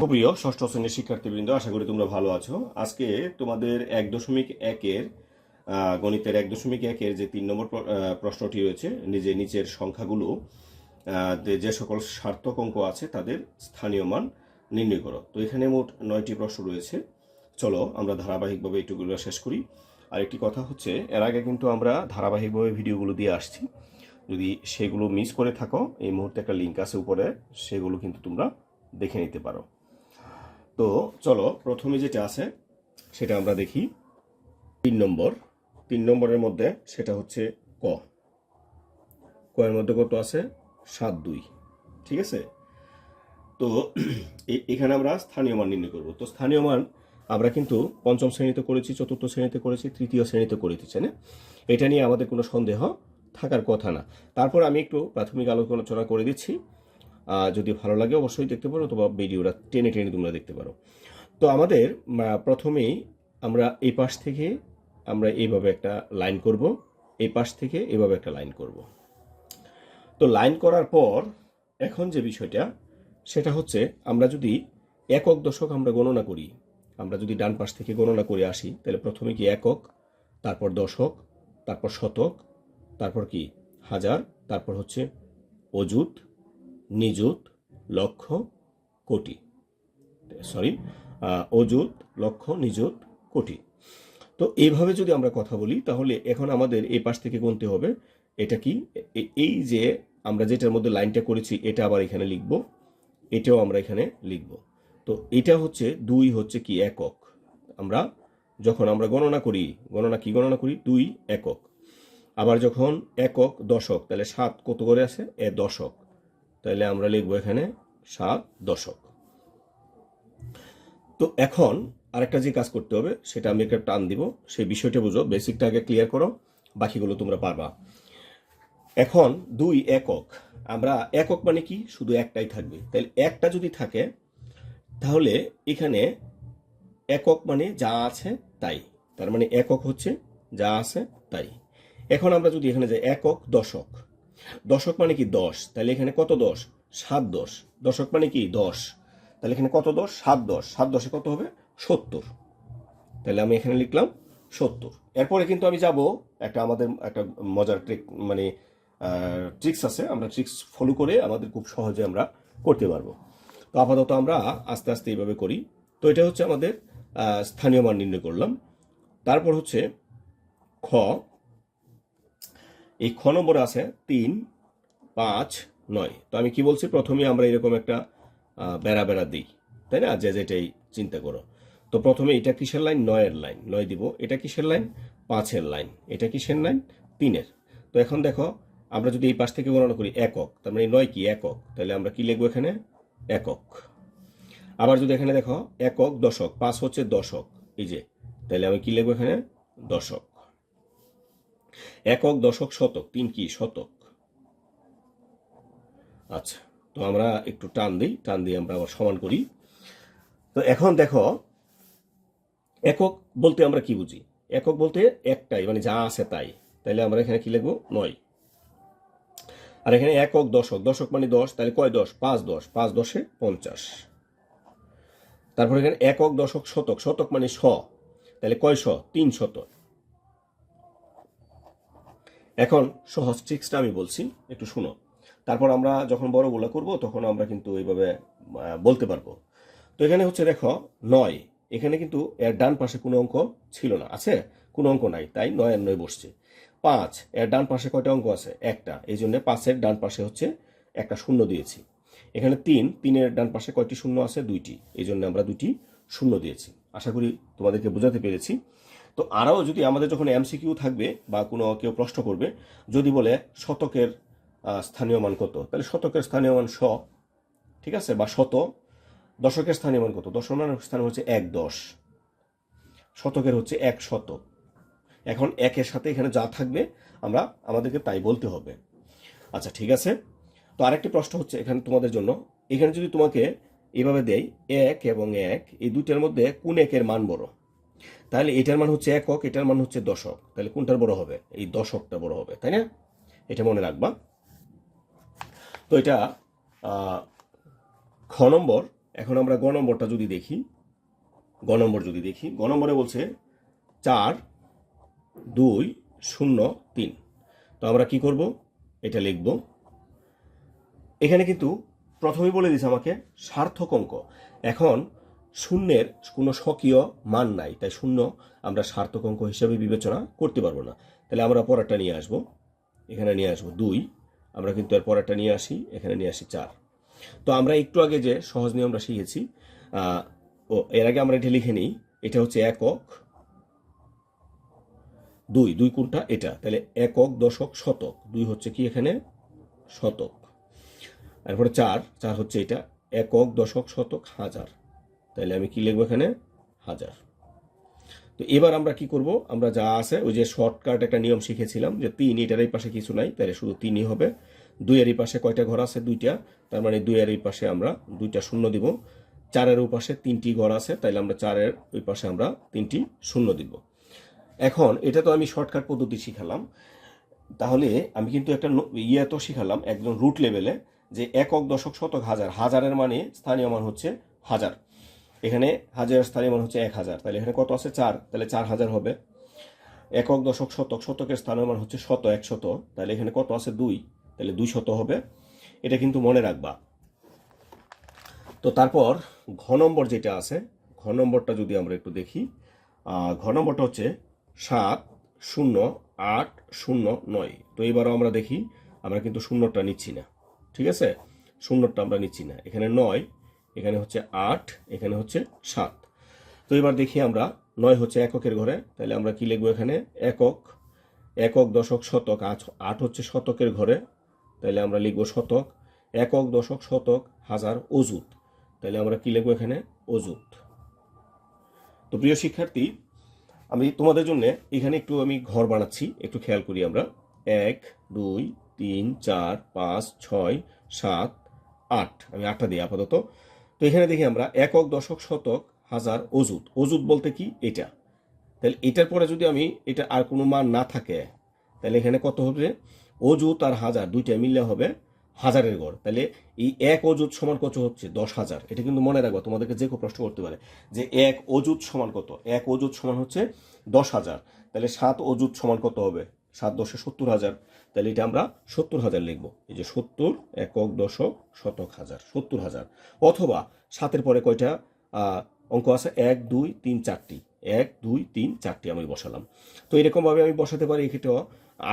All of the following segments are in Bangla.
সুপ্রিয় ষষ্ঠ শ্রেণির শিক্ষার্থীবৃন্দ, আশা করি তোমরা ভালো আছো। আজকে তোমাদের এক দশমিক একের গণিতের এক দশমিক একের যে তিন নম্বর প্রশ্নটি রয়েছে নিজে নিচের সংখ্যাগুলো যে- সকল সার্থক অঙ্ক আছে তাদের স্থানীয় মান নির্ণয় করো। তো এখানে মোট নয়টি প্রশ্ন রয়েছে। চলো আমরা ধারাবাহিকভাবে এইটুকুলো শেষ করি। আর একটি কথা হচ্ছে, এর আগে কিন্তু আমরা ধারাবাহিকভাবে ভিডিওগুলো দিয়ে আসছি। যদি সেগুলো মিস করে থাকো, এই মুহূর্তে একটা লিঙ্ক আছে উপরে, সেগুলো কিন্তু তোমরা দেখে নিতে পারো। তো চলো, প্রথমে যেটা আছে, সেটা আমরা দেখি। তিন নম্বর। তিন নম্বরের মধ্যে সেটা হচ্ছে ক। ক এর মধ্যে কত আছে? সাত, দুই। ঠিক আছে? তো এখানে আমরা স্থানীয় মান নির্ণয় করব। তো স্থানীয় মান আমরা কিন্তু পঞ্চম শ্রেণীতে করেছি, চতুর্থ শ্রেণীতে করেছি, তৃতীয় শ্রেণীতে করেছি না এটা নিয়ে আমাদের কোনো সন্দেহ থাকার কথা না। তারপর আমি একটু প্রাথমিক আলোচনা করে দিচ্ছি। যদি ভালো লাগে অবশ্যই দেখতে পারো, অথবা ভিডিওটা টেনে টেনে তোমরা দেখতে পারো। তো আমাদের প্রথমেই আমরা এই পাশ থেকে আমরা এইভাবে একটা লাইন করব, এই পাশ থেকে এভাবে একটা লাইন করব। তো লাইন করার পর এখন যে বিষয়টা, সেটা হচ্ছে আমরা যদি একক দশক আমরা গণনা করি, আমরা যদি ডান পাশ থেকে গণনা করে আসি, তাহলে প্রথমে কি একক, তারপর দশক, তারপর শতক, তারপর কি হাজার, তারপর হচ্ছে অযুত নিযুত, লক্ষ, কোটি। সরি অযুত, লক্ষ, নিযুত, কোটি। তো এইভাবে যদি আমরা কথা বলি, তাহলে এখন আমাদের এই পাশ থেকে গুনতে হবে। এটা কি? এই যে আমরা যেটার মধ্যে লাইনটা করেছি, এটা আবার এখানে লিখব। এটাও আমরা এখানে লিখব। তো এটা হচ্ছে, দুই হচ্ছে কি? একক। আমরা যখন আমরা গণনা করি, গণনা কি গণনা করি? দুই, একক। আবার যখন একক দশক, তাহলে সাত কত করে আছে এ দশক। তাহলে আমরা লিখব এখানে সাত দশক। তো এখন আরেকটা যে কাজ করতে হবে, সেটা আমি একটা টান দিব। সেই বিষয়টা বুঝো, বেসিকটা আগে ক্লিয়ার করো, বাকিগুলো তোমরা পারবা। এখন দুই একক। আমরা একক মানে কি? শুধু একটাই থাকবে। তাহলে একটা যদি থাকে, তাহলে এখানে একক মানে যা আছে তাই। তার মানে একক হচ্ছে যা আছে তাই। এখন আমরা যদি এখানে যাই, একক দশক। দশক মানে কি দশ? তাহলে এখানে কত দশ? সাত দশ। দশক মানে কি দশ? তাহলে এখানে কত দশ? সাত দশ। সাত দশে কত হবে? সত্তর। তাহলে আমি এখানে লিখলাম সত্তর। এরপরে কিন্তু আমি যাব একটা আমাদের একটা মজার ট্রিক মানে ট্রিক্স আছে। আমরা ট্রিক্স ফলো করে আমাদের খুব সহজে আমরা করতে পারব। তো আপাতত আমরা আস্তে আস্তে এইভাবে করি। তো এটা হচ্ছে আমাদের স্থানীয় মান নির্ণয় করলাম। তারপর হচ্ছে খ। এই খ নম্বর আছে তিন, পাঁচ, নয়। তো আমি কি বলছি? প্রথমে আমরা এরকম একটা বেড়া বেড়া দিই, তাই না? যে যেটাই চিন্তা করো। তো প্রথমে এটা কিসের লাইন? নয়ের লাইন। নয় দিব। এটা কিসের লাইন? পাঁচের লাইন। এটা কিসের লাইন? তিনের। তো এখন দেখো, আমরা যদি এই পাশ থেকে গণনা করি, একক। তার মানে নয় কি? একক। তাহলে আমরা কি লিখব এখানে? একক। আবার যদি এখানে দেখো, একক, দশক। পাঁচ হচ্ছে দশক। এই যে, তাহলে আমি কি লিখব এখানে? দশক। একক, দশক, শতক তিন কি শতক। আচ্ছা তো আমরা একটু টান দিই, টান দিয়ে আমরা আবার সমান করি। তো এখন দেখো, একক বলতে আমরা কি বুঝি? একক বলতে একটাই মানে যা আছে তাই। তাহলে আমরা এখানে কি লিখব? নয়। আর এখানে একক, দশক দশক মানে দশ তাহলে কয় দশ? পাঁচ দশ, পাঁচ দশে পঞ্চাশ। তারপর এখানে একক, দশক, শতক শতক মানে শ। তাহলে কয় শ? তিন শতক। এখন সহজ ট্রিক্সটা আমি বলছি, একটু শুনো। তারপর আমরা যখন বড়গুলো করব, তখন আমরা কিন্তু এইভাবে বলতে পারব। তো এখানে হচ্ছে দেখো, নয়। এখানে কিন্তু এর ডান পাশে কোনো অঙ্ক ছিল না। আছে? কোনো অঙ্ক নাই, তাই নয় আর নয় বসছে। পাঁচ। এর ডান পাশে কয়টা অঙ্ক আছে? একটা। এই জন্য পাঁচের ডান পাশে হচ্ছে একটা শূন্য দিয়েছি। এখানে তিন। তিনের ডান পাশে কয়টি শূন্য আছে? দুইটি। এই জন্য আমরা দুইটি শূন্য দিয়েছি। আশা করি তোমাদেরকে বোঝাতে পেরেছি। তো আরও যদি আমাদের যখন এমসিকিউ থাকবে বা কোনো কেউ প্রশ্ন করবে, যদি বলে শতকের স্থানীয় মান কত, তাহলে শতকের স্থানীয় মান শ, ঠিক আছে, বা শত, দশকের স্থানীয় মান কত? দশকের স্থানীয় হচ্ছে এক দশ, শতকের হচ্ছে এক শত। এখন একের সাথে এখানে যা থাকবে, আমরা আমাদেরকে তাই বলতে হবে। আচ্ছা ঠিক আছে? তো আরেকটি প্রশ্ন হচ্ছে এখানে তোমাদের জন্য। এখানে যদি তোমাকে এভাবে দেয় এক এবং এক, এই দুইটার মধ্যে কোন একের মান বড়? তাহলে এটার মান হচ্ছে একক, এটার মান হচ্ছে দশক। তাহলে কোনটার বড় হবে? এই দশকটা বড় হবে, তাই না? এটা মনে রাখবা। তো এটা খ নম্বর। এখন আমরা গ নম্বরটা যদি দেখি, গ নম্বর যদি দেখি, গ নম্বরে বলছে চার, দুই, শূন্য, তিন। তো আমরা কি করব? এটা লিখব। এখানে কিন্তু প্রথমেই বলে দিছে আমাকে সার্থক অঙ্ক। এখন শূন্যের কোনো স্বকীয় মান নাই। তাই শূন্য আমরা সার্থক অঙ্ক হিসেবে বিবেচনা করতে পারব না। তাহলে আমরা পরেরটা নিয়ে আসব। এখানে নিয়ে আসব দুই। আমরা কিন্তু এর পরেরটা নিয়ে আসি, এখানে নিয়ে আসি চার। তো আমরা একটু আগে যে সহজ নিয়মটা শিখেছি ও, এর আগে আমরা এটা লিখে নিই। এটা হচ্ছে একক দুই। দুই কোনটা? এটা। তাহলে একক, দশক, শতক। দুই হচ্ছে কি এখানে? শতক। তারপরে চার। চার হচ্ছে এটা। একক, দশক, শতক, হাজার। তাহলে আমি কি লিখব এখানে? হাজার। তো এবার আমরা কি করব? আমরা যা আছে, ওই যে শর্টকাট একটা নিয়ম শিখেছিলাম যে তিন এটার এই পাশে কিছু নাই তাহলে শুধু তিনই হবে। দুইয়ের এই পাশে কয়টা ঘর আছে? দুইটা। তার মানে দুইয়ের এই পাশে আমরা দুইটা শূন্য দিব। চারের ওই পাশে তিনটি ঘর আছে, তাইলে আমরা চারের ওই পাশে আমরা তিনটি শূন্য দিব। এখন, এটা তো আমি শর্টকাট পদ্ধতি শিখালাম। তাহলে আমি কিন্তু একটা ইয়ে তো শিখালাম একদম রুট লেভেলে যে একক দশক শতক হাজার। হাজারের মানে স্থানীয় মান হচ্ছে হাজার। এখানে হাজার স্থানীয় মান হচ্ছে এক হাজার। তাহলে এখানে কত আছে? চার। তাহলে চার হাজার হবে। একক, দশক, শতক। শতকের স্থানীয় মান হচ্ছে শত এক শত তাহলে এখানে কত আছে? দুই। তাহলে দুই শত হবে। এটা কিন্তু মনে রাখবা। তো তারপর ঘ নম্বর যেটা আছে, ঘ নম্বরটা যদি আমরা একটু দেখি ঘ নম্বরটা হচ্ছে সাত, শূন্য, আট, শূন্য, নয়। তো এবারও আমরা দেখি, আমরা কিন্তু শূন্যটা নিচ্ছি না। ঠিক আছে? শূন্যটা আমরা নিচ্ছি না। এখানে নয় এখানে হচ্ছে আট, এখানে হচ্ছে সাত। তো এবার দেখি আমরা নয় হচ্ছে এককের ঘরে, তাহলে আমরা কি লিখব এখানে? একক একক, দশক, শতক। আট আট হচ্ছে শতকের ঘরে, তাহলে আমরা লিখব শতক। একক, দশক, শতক, হাজার অজুত তাহলে আমরা কি লিখব এখানে? অজুত তো প্রিয় শিক্ষার্থী, আমি তোমাদের জন্য এখানে একটু আমি ঘর বানাচ্ছি, একটু খেয়াল করি আমরা। এক, দুই, তিন, চার, পাঁচ, ছয়, সাত, আট। আমি আটটা দিই আপাতত। তো এখানে দেখি আমরা একক, দশক, শতক, হাজার অজুত অজুত বলতে কি? এটা। তাহলে এটার পরে যদি আমি এটা আর কোনো মান না থাকে, তাহলে এখানে কত হবে? অজুত আর হাজার দুইটা মিললে হবে হাজারের গড়। তাহলে এই এক অজুত সমান কত হচ্ছে? দশ হাজার। এটা কিন্তু মনে রাখব, তোমাদেরকে যে কেউ প্রশ্ন করতে পারে যে এক অজুত সমান কত? এক অজুত সমান হচ্ছে দশ হাজার। তাহলে সাত অজুত সমান কত হবে? সাত দশে সত্তর হাজার। তাহলে এটা আমরা সত্তর হাজার লিখব। এই যে সত্তর, একক দশক, শতক হাজার, সত্তর হাজার। অথবা সাতের পরে কয়টা? অঙ্ক আছে এক, দুই, তিন, চারটি। এক, দুই, তিন, চারটি আমি বসালাম। তো এরকমভাবে আমি বসাতে পারি এক্ষেত্রেও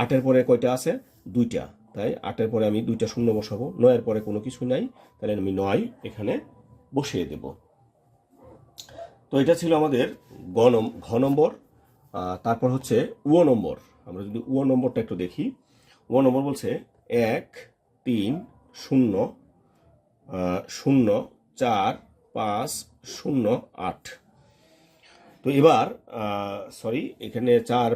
আটের পরে কয়টা আছে? দুইটা। তাই আটের পরে আমি দুইটা শূন্য বসাবো। নয়ের পরে কোনো কিছু নাই। তাহলে আমি নয় এখানে বসিয়ে দেব। তো এটা ছিল আমাদের গ ঘ নম্বর। তারপর হচ্ছে ও নম্বর। আমরা যদি ও নম্বরটা একটু দেখি। ও নম্বর বলছে এক, তিন, শূন্য শূন্য, চার, পাঁচ, শূন্য, আট। তো এবার সরি এখানে চার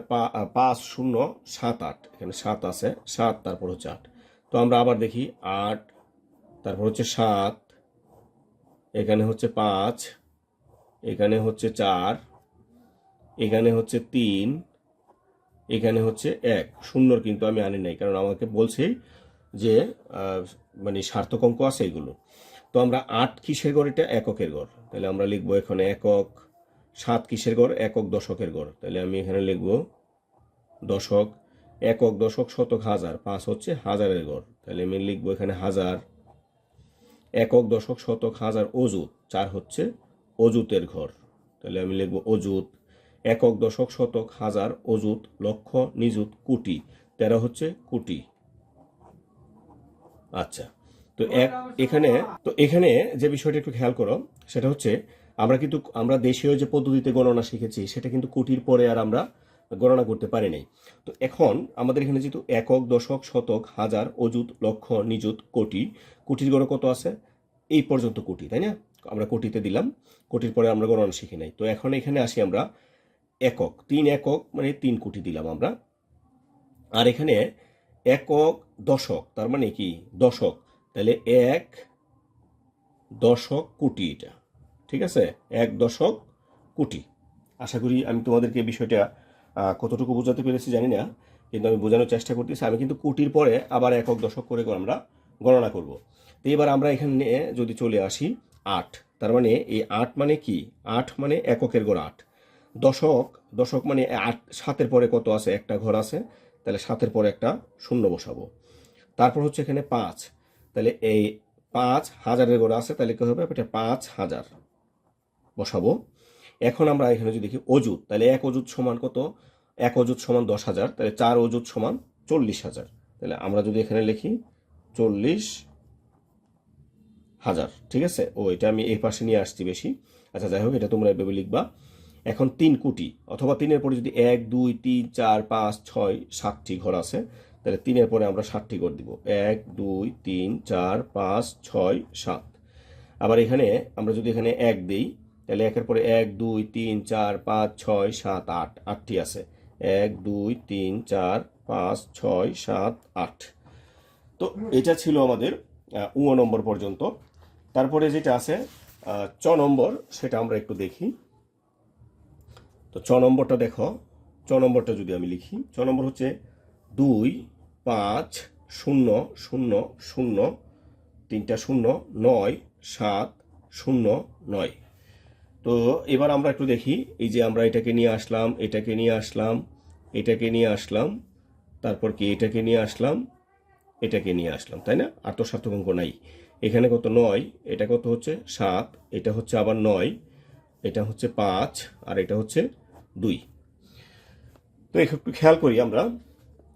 পাঁচ, শূন্য, সাত, আট। এখানে সাত আছে, সাত, তারপর হচ্ছে আট। তো আমরা আবার দেখি আট, তারপর হচ্ছে সাত, এখানে হচ্ছে পাঁচ, এখানে হচ্ছে চার, এখানে হচ্ছে তিন এখানে হচ্ছে এক। শূন্যর কিন্তু আমি আনি নাই, কারণ আমাকে বলছেই যে মানে সার্থক অঙ্ক আছে এগুলো। তো আমরা আট কিসের গড় এটা? এককের গড়। তাহলে আমরা লিখব এখানে একক, সাত কিসের গড়? একক দশকের গড়। তাহলে আমি এখানে লিখব দশক, একক দশক শতক হাজার, পাঁচ হচ্ছে হাজারের গড়। তাহলে আমি লিখব এখানে হাজার, একক দশক শতক হাজার অজুত চার হচ্ছে অজুতের ঘর। তাহলে আমি লিখব অজুত একক দশক শতক হাজার অজুত লক্ষ নিযুত কোটি। তেরো হচ্ছে কোটি। আচ্ছা তো এক এখানে, তো এখানে যে বিষয়টা একটু খেয়াল করো, সেটা হচ্ছে আমরা কিন্তু, আমরা দেশীয় যে পদ্ধতিতে গণনা শিখেছি, সেটা কিন্তু কোটির পরে আর আমরা গণনা করতে পারি নাই তো এখন আমাদের এখানে যেহেতু একক দশক শতক হাজার অযুত লক্ষ নিযুত কোটি, কোটির গড় কত আছে? এই পর্যন্ত কোটি, তাই না? আমরা কোটিতে দিলাম, কোটির পরে আমরা গণনা শিখি নাই। তো এখন এখানে আসি আমরা একক, তিন একক মানে তিন কোটি দিলাম আমরা। আর এখানে একক দশক, তার মানে কি? দশক। তাহলে এক দশক কোটি এটা, ঠিক আছে? এক দশক কোটি। আশা করি আমি তোমাদেরকে বিষয়টা কতটুকু বোঝাতে পেরেছি জানি না, কিন্তু আমি বোঝানোর চেষ্টা করতেছি। আমি কিন্তু কোটির পরে আবার একক দশক করে আমরা গণনা করব। তো এবার আমরা এখানে যদি চলে আসি, আট। তার মানে এই আট মানে কি? আট মানে এককের ঘর আট। দশক দশক মানে আট, সাতের পরে কত আছে? একটা ঘর আছে, তাহলে সাতের পরে একটা শূন্য বসাবো। তারপর হচ্ছে এখানে পাঁচ, তাহলে এই পাঁচ হাজারের ঘর আছে, তাহলে কী হবে? এটা পাঁচ হাজার বসাবো। এখন আমরা এখানে যদি দেখি অজুত তাহলে এক অজুত সমান কত? এক অজুত সমান দশ হাজার, তাহলে চার অজুত সমান চল্লিশ হাজার। তাহলে আমরা যদি এখানে লিখি চল্লিশ হাজার, ঠিক আছে? ও, এটা আমি এই পাশে নিয়ে আসছি বেশি। আচ্ছা যাই হোক, এটা তোমরা এভাবে লিখবা। এখন তিন কোটি, অথবা তিনের পরে যদি এক, দুই, তিন, চার, পাঁচ, ছয়, সাতটি ঘর আছে, তাহলে তিনের পরে আমরা সাতটি ঘর দিব। এক, দুই, তিন, চার, পাঁচ, ছয়, সাত। আবার এখানে আমরা যদি এখানে এক দিই, তাহলে একের পরে এক, দুই, তিন, চার, পাঁচ, ছয়, সাত, আট, আটটি আছে। এক, দুই, তিন, চার, পাঁচ, ছয়, সাত, আট। তো এটা ছিল আমাদের উ নম্বর পর্যন্ত। তারপরে যেটা আছে চ নম্বর, সেটা আমরা একটু দেখি। তো ছ নম্বরটা দেখো। ছ নম্বরটা যদি আমি লিখি, ছ নম্বর হচ্ছে দুই, পাঁচ, শূন্য শূন্য শূন্য, তিনটা শূন্য, নয়, সাত, শূন্য, নয়। তো এবার আমরা একটু দেখি, এই যে আমরা এটাকে নিয়ে আসলাম, এটাকে নিয়ে আসলাম, এটাকে নিয়ে আসলাম, তারপর কি এটাকে নিয়ে আসলাম, এটাকে নিয়ে আসলাম, তাই না? আর তো সার্থক অঙ্ক নাই। এখানে কত নয়, এটা কত হচ্ছে সাত, এটা হচ্ছে আবার নয়, এটা হচ্ছে পাঁচ, আর এটা হচ্ছে দুই। তো একটু খেয়াল করি আমরা,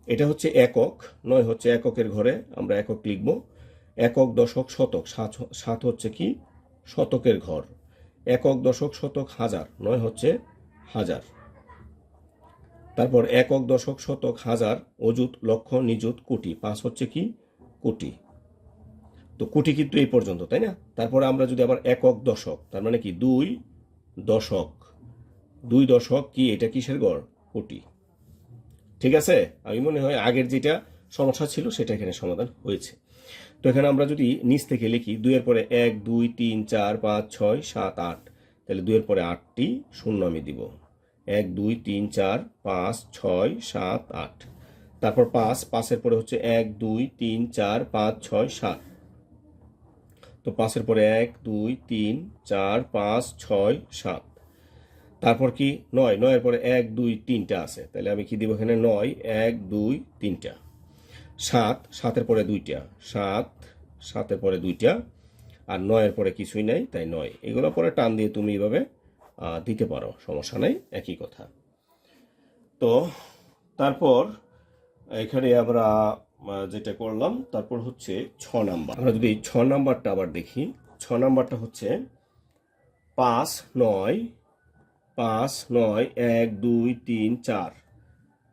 এটা হচ্ছে একক, নয় হচ্ছে এককের ঘরে আমরা একক লিখব। একক, দশক, শতক, সাত সাত হচ্ছে কি? শতকের ঘর। একক, দশক, শতক, হাজার, নয় হচ্ছে হাজার। তারপর একক, দশক, শতক, হাজার, অযুত, লক্ষ, নিযুত, কোটি, পাঁচ হচ্ছে কি? কোটি। তো কোটি কিন্তু এই পর্যন্ত, তাই না? তারপরে আমরা যদি আবার একক, দশক, তার মানে কি? দুই দশক। দুই দশক কি এটা কিসের গড়? কোটি ঠিক আছে? আমি মনে হয় আগের যেটা সমস্যা ছিল সেটা এখানে সমাধান হয়েছে। তো এখানে আমরা যদি নিচ থেকে লিখি, দুইয়ের পরে এক, দুই, তিন, চার, পাঁচ, ছয়, সাত, আট। তাহলে দুইয়ের পরে আটটি শূন্য আমি দিব। এক, দুই, তিন, চার, পাঁচ, ছয়, সাত, আট। তারপর পাঁচ, পাঁচের পরে হচ্ছে এক, দুই, তিন, চার, পাঁচ, ছয়, সাত। তো পাঁচের পরে এক, দুই, তিন, চার, পাঁচ, ছয়, সাত। তারপর কি? নয়। নয়ের পরে এক দুই তিনটা আছে। তাহলে আমি কি দিব এখানে? নয় এক দুই তিনটা। সাত সাতের পরে দুইটা। সাত সাতের পরে দুইটা। আর নয়ের পরে কিছুই নাই তাই নয়। এগুলো পরে টান দিয়ে তুমি এইভাবে আহ, দিতে পারো। সমস্যা নাই একই কথা। তো তারপর এখানে আমরা যেটা করলাম তারপর হচ্ছে ছ নাম্বার। আমরা যদি ছ নাম্বারটা আবার দেখি ছ নাম্বারটা হচ্ছে পাঁচ নয় পাঁচ, নয়, এক, দুই, তিন, চার।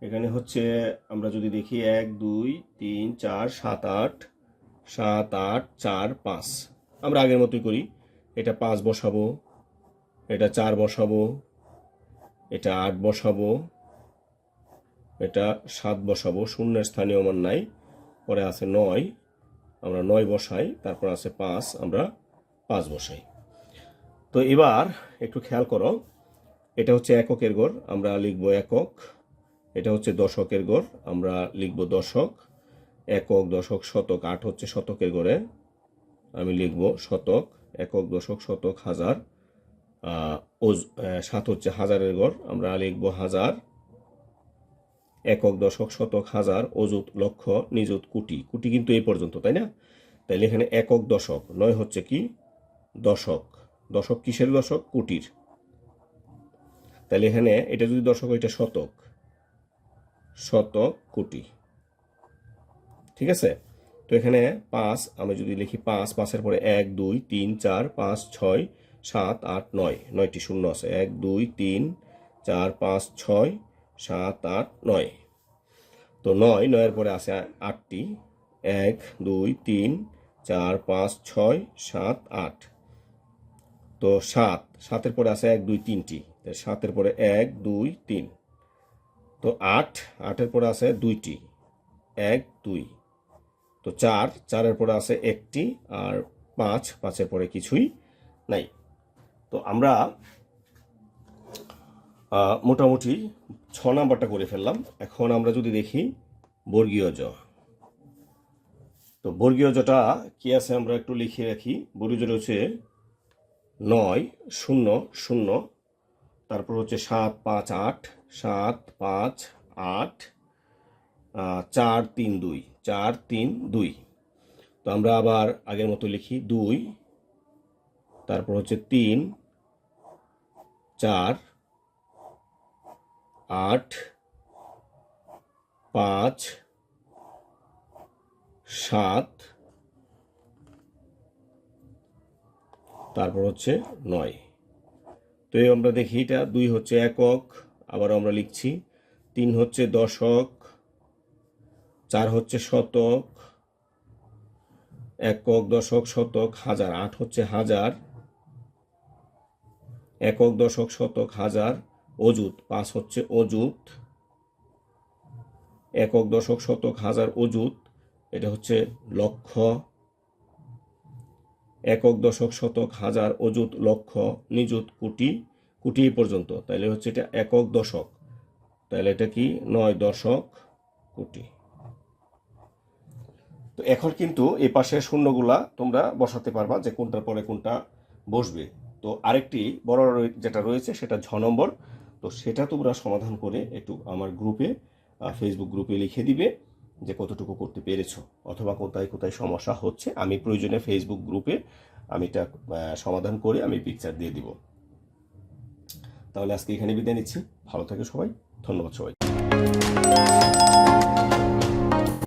এখানে হচ্ছে আমরা যদি দেখি এক, দুই, তিন, চার, সাত, আট সাত, আট, চার, পাঁচ। আমরা আগের মতোই করি। এটা পাঁচ বসাবো, এটা চার বসাবো, এটা আট বসাবো, এটা সাত বসাবো। শূন্যের স্থানীয় মান নাই। পরে আছে নয়। আমরা নয় বসাই, তারপর আছে পাঁচ, আমরা পাঁচ বসাই। তো এবার একটু খেয়াল করো এটা হচ্ছে এককের গড়, আমরা লিখব একক। এটা হচ্ছে দশকের গড়, আমরা লিখব দশক। একক দশক শতক আট হচ্ছে শতকের গড়ে। আমি লিখব শতক, একক দশক শতক হাজার। ওজ- সাত হচ্ছে হাজারের গড়, আমরা লিখব হাজার। একক দশক শতক হাজার, অযুত লক্ষ, নিযুত কোটি। কোটি কিন্তু এই পর্যন্ত, তাই না? তাইলে এখানে একক দশক, নয় হচ্ছে কি? দশক। দশক কিসের দশক? কোটির। তাহলে এখানে এটা যদি দর্শক এটা শতক। শতক কোটি। ঠিক আছে? তো এখানে পাঁচ, আমি যদি লিখি পাঁচ, পাঁচের পরে এক, দুই, তিন, চার, পাঁচ, ছয়, সাত, আট, নয়। নয়টি শূন্য আছে। এক, দুই, তিন, চার, পাঁচ, ছয়, সাত, আট, নয়। তো নয়, নয়ের পরে আছে আটটি। এক, দুই, তিন, চার, পাঁচ, ছয়, সাত, আট। তো সাত, সাতের পরে আছে এক, দুই, তিনটি। সাতের পরে এক, দুই, তিন। তো আট, আটের পরে আছে দুইটি। এক, দুই। তো চার, চারের পরে আছে একটি, আর পাঁচ, পাঁচের পরে কিছুই নাই। তো আমরা মোটামুটি ছ নাম্বারটা করে ফেললাম। এখন আমরা যদি দেখি বর্গীয় জ। তো বর্গীয় জটা কি আছে আমরা একটু লিখে রাখি। বর্গীয় জটা হচ্ছে নয়, শূন্য শূন্য তারপর হচ্ছে সাত পাঁচ আট, সাত পাঁচ আট চার তিন দুই, চার তিন দুই। তো আমরা আবার আগের মতো লিখি দুই, তারপর হচ্ছে তিন, চার, আট, পাঁচ, সাত, তারপর হচ্ছে নয়। তো এই আমরা দেখি এটা। দুই হচ্ছে একক আবার আমরা লিখছি। তিন হচ্ছে দশক, চার হচ্ছে শতক, একক, দশক, শতক, হাজার। আট হচ্ছে হাজার, একক, দশক, শতক, হাজার অজুত পাঁচ হচ্ছে অজুত একক, দশক, শতক, হাজার অজুত এটা হচ্ছে লক্ষ একক দশক শতক হাজার অযুত লক্ষ নিযুত কোটি কোটি পর্যন্ত। তাহলে হচ্ছে এটা একক দশক। তাহলে এটা কি? নয় দশক কোটি। তো এখন কিন্তু এই পাশে শূন্যগুলা তোমরা বসাতে পারবা যে কোনটার পরে কোনটা বসবে। তো আরেকটি বড় যেটা রয়েছে সেটা ঝ নম্বর। তো সেটা তোমরা সমাধান করে একটু আমার গ্রুপে ফেসবুক গ্রুপে লিখে দিবে। যে কতটুকু করতে পেরেছ অথবা কোথায় কোথায় সমস্যা হচ্ছে, আমি প্রয়োজনে ফেসবুক গ্রুপে আমি এটা সমাধান করে আমি পিকচার দিয়ে দিব। তাহলে আজকে এখানে বিদায় নিচ্ছি। ভালো থাকে সবাই। ধন্যবাদ সবাই